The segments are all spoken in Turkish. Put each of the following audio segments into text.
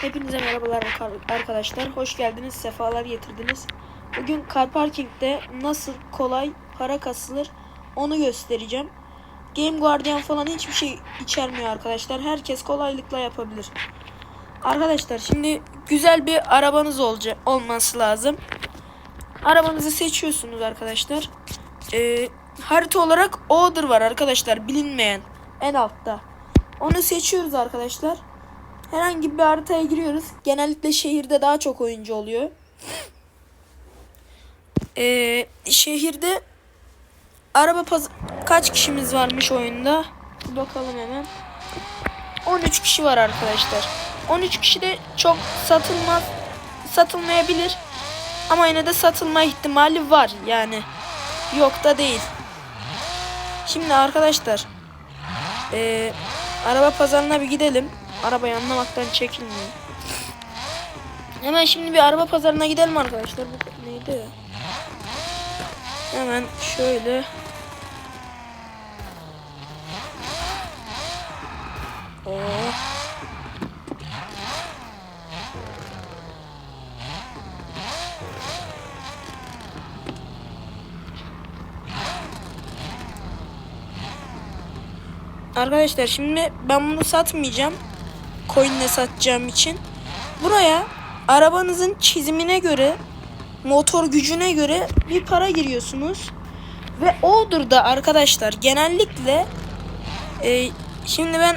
Hepinize merhabalar ar- arkadaşlar. Hoş geldiniz, sefalar getirdiniz. Bugün Car Parking'de nasıl kolay para kasılır onu göstereceğim. Game Guardian falan hiçbir şey içermiyor arkadaşlar. Herkes kolaylıkla yapabilir. Arkadaşlar şimdi güzel bir arabanız olacak olması lazım. Arabanızı seçiyorsunuz arkadaşlar. Ee, harita olarak Order var arkadaşlar bilinmeyen en altta. Onu seçiyoruz arkadaşlar. Herhangi bir haritaya giriyoruz. Genellikle şehirde daha çok oyuncu oluyor. Ee, şehirde araba paz kaç kişimiz varmış oyunda? Bakalım hemen. 13 kişi var arkadaşlar. 13 kişi de çok satılmaz satılmayabilir. Ama yine de satılma ihtimali var yani. Yok da değil. Şimdi arkadaşlar ee, araba pazarına bir gidelim. Arabayı anlamaktan çekilmiyor. Hemen şimdi bir araba pazarına gidelim arkadaşlar. Bu neydi? Hemen şöyle. Oh. Arkadaşlar şimdi ben bunu satmayacağım. Coin'le satacağım için. Buraya arabanızın çizimine göre, motor gücüne göre bir para giriyorsunuz. Ve Order'da arkadaşlar genellikle e, şimdi ben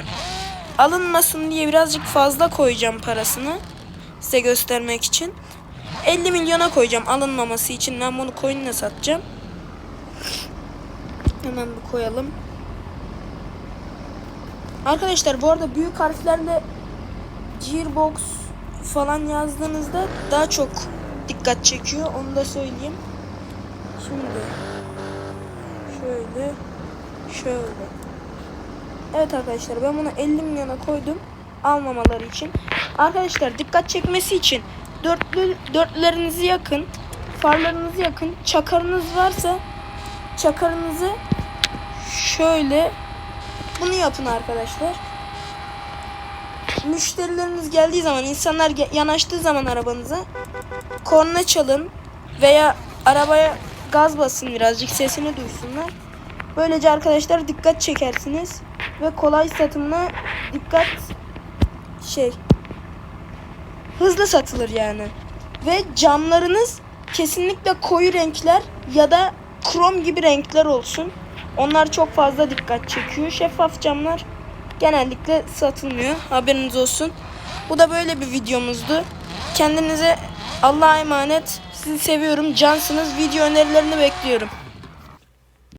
alınmasın diye birazcık fazla koyacağım parasını size göstermek için. 50 milyona koyacağım alınmaması için. Ben bunu coin'le satacağım. Hemen bir koyalım. Arkadaşlar bu arada büyük harflerle Gearbox falan yazdığınızda daha çok dikkat çekiyor. Onu da söyleyeyim. Şimdi şöyle şöyle. Evet arkadaşlar ben bunu 50 milyona koydum almamaları için. Arkadaşlar dikkat çekmesi için dörtlü dörtlerinizi yakın, farlarınızı yakın, çakarınız varsa çakarınızı şöyle bunu yapın arkadaşlar. Müşterileriniz geldiği zaman, insanlar yanaştığı zaman arabanıza korna çalın veya arabaya gaz basın birazcık sesini duysunlar. Böylece arkadaşlar dikkat çekersiniz ve kolay satımına dikkat şey hızlı satılır yani. Ve camlarınız kesinlikle koyu renkler ya da krom gibi renkler olsun. Onlar çok fazla dikkat çekiyor. Şeffaf camlar genellikle satılmıyor. Haberiniz olsun. Bu da böyle bir videomuzdu. Kendinize Allah'a emanet. Sizi seviyorum. Cansınız. Video önerilerini bekliyorum.